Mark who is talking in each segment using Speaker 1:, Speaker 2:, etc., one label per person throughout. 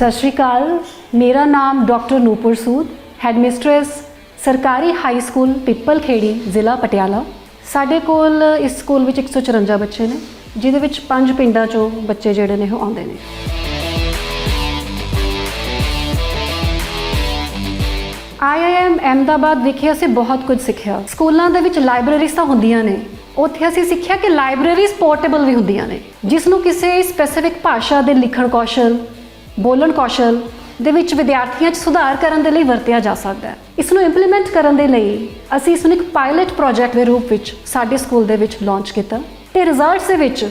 Speaker 1: ਸਤਿ ਸ਼੍ਰੀ ਅਕਾਲ। ਮੇਰਾ ਨਾਮ ਡਾਕਟਰ ਨੂਪੁਰ ਸੂਦ, ਹੈਡਮਿਸਟ੍ਰੈਸ, ਸਰਕਾਰੀ ਹਾਈ ਸਕੂਲ ਪਿੱਪਲ ਖੇੜੀ ਜ਼ਿਲ੍ਹਾ ਪਟਿਆਲਾ। ਸਾਡੇ ਕੋਲ ਇਸ ਸਕੂਲ ਵਿੱਚ 154 ਬੱਚੇ ਨੇ, ਜਿਹਦੇ ਵਿੱਚ ਪੰਜ ਪਿੰਡਾਂ ਚੋਂ ਬੱਚੇ ਜਿਹੜੇ ਨੇ ਉਹ ਆਉਂਦੇ ਨੇ। ਆਈਆਈਐਮ ਅਹਿਮਦਾਬਾਦ ਵਿਖੇ ਅਸੀਂ ਬਹੁਤ ਕੁਝ ਸਿੱਖਿਆ। ਸਕੂਲਾਂ ਦੇ ਵਿੱਚ ਲਾਇਬ੍ਰੇਰੀਜ਼ ਤਾਂ ਹੁੰਦੀਆਂ ਨੇ। ਉੱਥੇ ਅਸੀਂ ਸਿੱਖਿਆ ਕਿ ਲਾਇਬ੍ਰੇਰੀਜ਼ ਪੋਰਟੇਬਲ ਵੀ ਹੁੰਦੀਆਂ ਨੇ, ਜਿਸ ਨੂੰ ਕਿਸੇ ਸਪੈਸੀਫਿਕ ਭਾਸ਼ਾ ਦੇ ਲਿਖਣ ਕੌਸ਼ਲ ਬੋਲਣ ਕੌਸ਼ਲ ਦੇ ਵਿੱਚ ਵਿਦਿਆਰਥੀਆਂ 'ਚ ਸੁਧਾਰ ਕਰਨ ਦੇ ਲਈ ਵਰਤਿਆ ਜਾ ਸਕਦਾ ਹੈ ਇਸ ਨੂੰ ਇੰਪਲੀਮੈਂਟ ਕਰਨ ਦੇ ਲਈ ਅਸੀਂ ਇਸ ਨੂੰ ਇੱਕ ਪਾਇਲਟ ਪ੍ਰੋਜੈਕਟ ਦੇ ਰੂਪ ਵਿੱਚ ਸਾਡੇ ਸਕੂਲ ਦੇ ਵਿੱਚ ਲਾਂਚ ਕੀਤਾ ਤੇ ਰਿਜ਼ਲਟਸ ਦੇ ਵਿੱਚ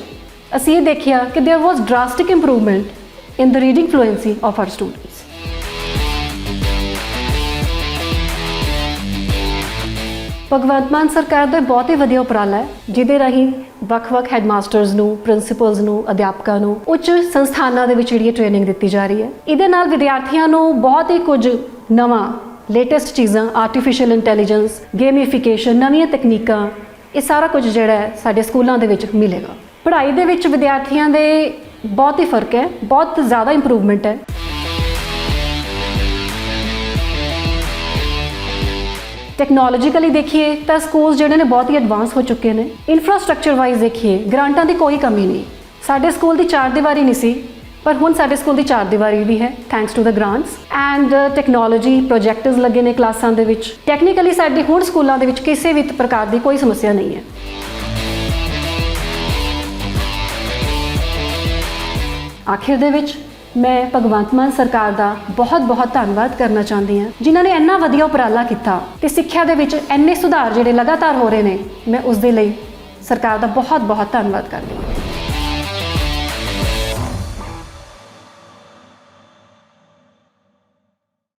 Speaker 1: ਅਸੀਂ ਇਹ ਦੇਖਿਆ ਕਿ there was drastic improvement in the reading fluency of our students Bhagwant Mann ਸਰਕਾਰ ਦਾ ਬਹੁਤ ਹੀ ਵਧੀਆ ਉਪਰਾਲਾ ਹੈ, ਜਿਹਦੇ ਰਾਹੀਂ ਵੱਖ-ਵੱਖ ਹੈਡਮਾਸਟਰਸ ਨੂੰ ਪ੍ਰਿੰਸੀਪਲਸ ਨੂੰ, ਅਧਿਆਪਕਾਂ ਨੂੰ ਉੱਚ ਸੰਸਥਾਨਾਂ ਦੇ ਵਿੱਚ ਜਿਹੜੀ ਟ੍ਰੇਨਿੰਗ ਦਿੱਤੀ ਜਾ ਰਹੀ ਹੈ। ਇਹਦੇ ਨਾਲ ਵਿਦਿਆਰਥੀਆਂ ਨੂੰ ਬਹੁਤ ਹੀ ਕੁਝ ਨਵਾਂ ਲੇਟੈਸਟ ਚੀਜ਼ਾਂ ਆਰਟੀਫੀਸ਼ੀਅਲ ਇੰਟੈਲੀਜੈਂਸ ਗੇਮੀਫਿਕੇਸ਼ਨ ਨਵੀਆਂ ਤਕਨੀਕਾਂ, ਇਹ ਸਾਰਾ ਕੁਝ ਜਿਹੜਾ ਹੈ ਸਾਡੇ ਸਕੂਲਾਂ ਦੇ ਵਿੱਚ ਮਿਲੇਗਾ। ਪੜ੍ਹਾਈ ਦੇ ਵਿੱਚ ਵਿਦਿਆਰਥੀਆਂ ਦੇ ਬਹੁਤ ਹੀ ਫ਼ਰਕ ਹੈ, ਬਹੁਤ ਜ਼ਿਆਦਾ ਇੰਪਰੂਵਮੈਂਟ ਹੈ। ਟੈਕਨੋਲੋਜੀਕਲੀ ਦੇਖੀਏ ਤਾਂ ਸਕੂਲਸ ਜਿਹੜੇ ਨੇ ਬਹੁਤ ਹੀ ਐਡਵਾਂਸ ਹੋ ਚੁੱਕੇ ਨੇ। ਇਨਫਰਾਸਟ੍ਰਕਚਰ ਵਾਈਜ਼ ਦੇਖੀਏ ਗ੍ਰਾਂਟਾਂ ਦੀ ਕੋਈ ਕਮੀ ਨਹੀਂ। ਸਾਡੇ ਸਕੂਲ ਦੀ ਚਾਰ ਦੀਵਾਰੀ ਨਹੀਂ ਸੀ, ਪਰ ਹੁਣ ਸਾਡੇ ਸਕੂਲ ਦੀ ਚਾਰ ਦੀਵਾਰੀ ਵੀ ਹੈ thanks to the grants and technology projectors ਲੱਗੇ ਨੇ ਕਲਾਸਾਂ ਦੇ ਵਿੱਚ। ਟੈਕਨੀਕਲੀ ਸਾਡੇ ਹੁਣ ਸਕੂਲਾਂ ਦੇ ਵਿੱਚ ਕਿਸੇ ਵੀ ਪ੍ਰਕਾਰ ਦੀ ਕੋਈ ਸਮੱਸਿਆ ਨਹੀਂ ਹੈ। ਆਖਿਰ ਦੇ ਵਿੱਚ ਮੈਂ ਭਗਵੰਤ ਮਾਨ ਸਰਕਾਰ ਦਾ ਬਹੁਤ-ਬਹੁਤ ਧੰਨਵਾਦ ਕਰਨਾ ਚਾਹੁੰਦੀ ਹਾਂ। ਜਿਨ੍ਹਾਂ ਨੇ ਇੰਨਾ ਵਧੀਆ ਉਪਰਾਲਾ ਕੀਤਾ ਤੇ ਸਿੱਖਿਆ ਦੇ ਵਿੱਚ ਇੰਨੇ ਸੁਧਾਰ ਜਿਹੜੇ ਲਗਾਤਾਰ ਹੋ ਰਹੇ ਨੇ, ਮੈਂ ਉਸ ਦੇ ਲਈ ਸਰਕਾਰ ਦਾ ਬਹੁਤ-ਬਹੁਤ ਧੰਨਵਾਦ ਕਰਦੀ ਹਾਂ।